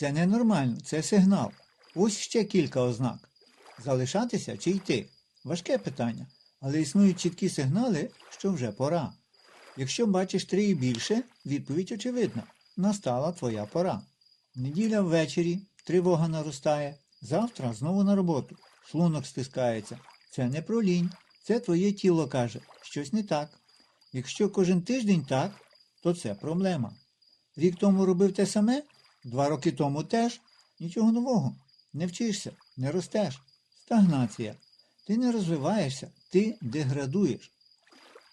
Це ненормально, це сигнал. Ось ще кілька ознак. Залишатися чи йти? Важке питання, але існують чіткі сигнали, що вже пора. Якщо бачиш три і більше, відповідь очевидна. Настала твоя пора. Неділя ввечері, тривога наростає, завтра знову на роботу. Шлунок стискається. Це не про лінь, це твоє тіло каже, щось не так. Якщо кожен тиждень так, то це проблема. Рік тому робив те саме, два роки тому теж. Нічого нового. Не вчишся, не ростеш. Стагнація. Ти не розвиваєшся, ти деградуєш.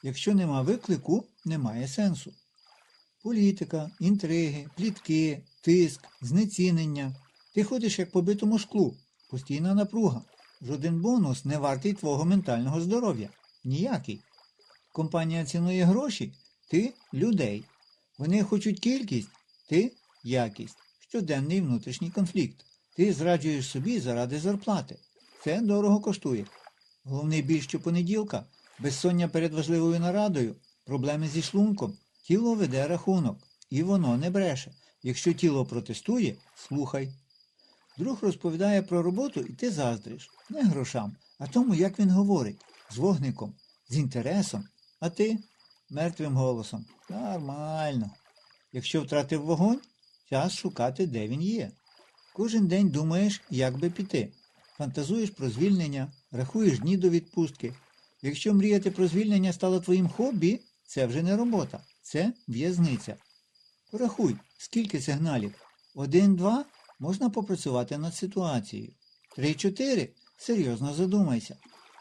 Якщо нема виклику, немає сенсу. Політика, інтриги, плітки, тиск, знецінення. Ти ходиш як по битому шклу, постійна напруга. Жоден бонус не вартий твого ментального здоров'я. Ніякий. Компанія цінує гроші, ти людей. Вони хочуть кількість, ти якість. Щоденний внутрішній конфлікт. Ти зраджуєш собі заради зарплати. Це дорого коштує. Головний біль щопонеділка, безсоння перед важливою нарадою, проблеми зі шлунком. Тіло веде рахунок, і воно не бреше. Якщо тіло протестує, слухай. Друг розповідає про роботу, і ти заздриш. Не грошам, а тому, як він говорить, з вогником, з інтересом. А ти мертвим голосом. Нормально. Якщо втратив вогонь, час шукати, де він є. Кожен день думаєш, як би піти. Фантазуєш про звільнення, рахуєш дні до відпустки. Якщо мріяти про звільнення стало твоїм хобі, це вже не робота, це в'язниця. Порахуй, скільки сигналів. Один-два можна попрацювати над ситуацією. Три-чотири серйозно задумайся.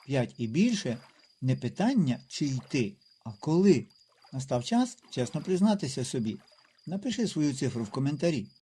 П'ять і більше не питання, чи йти, а коли. Настав час чесно признатися собі. Напиши свою цифру в коментарі.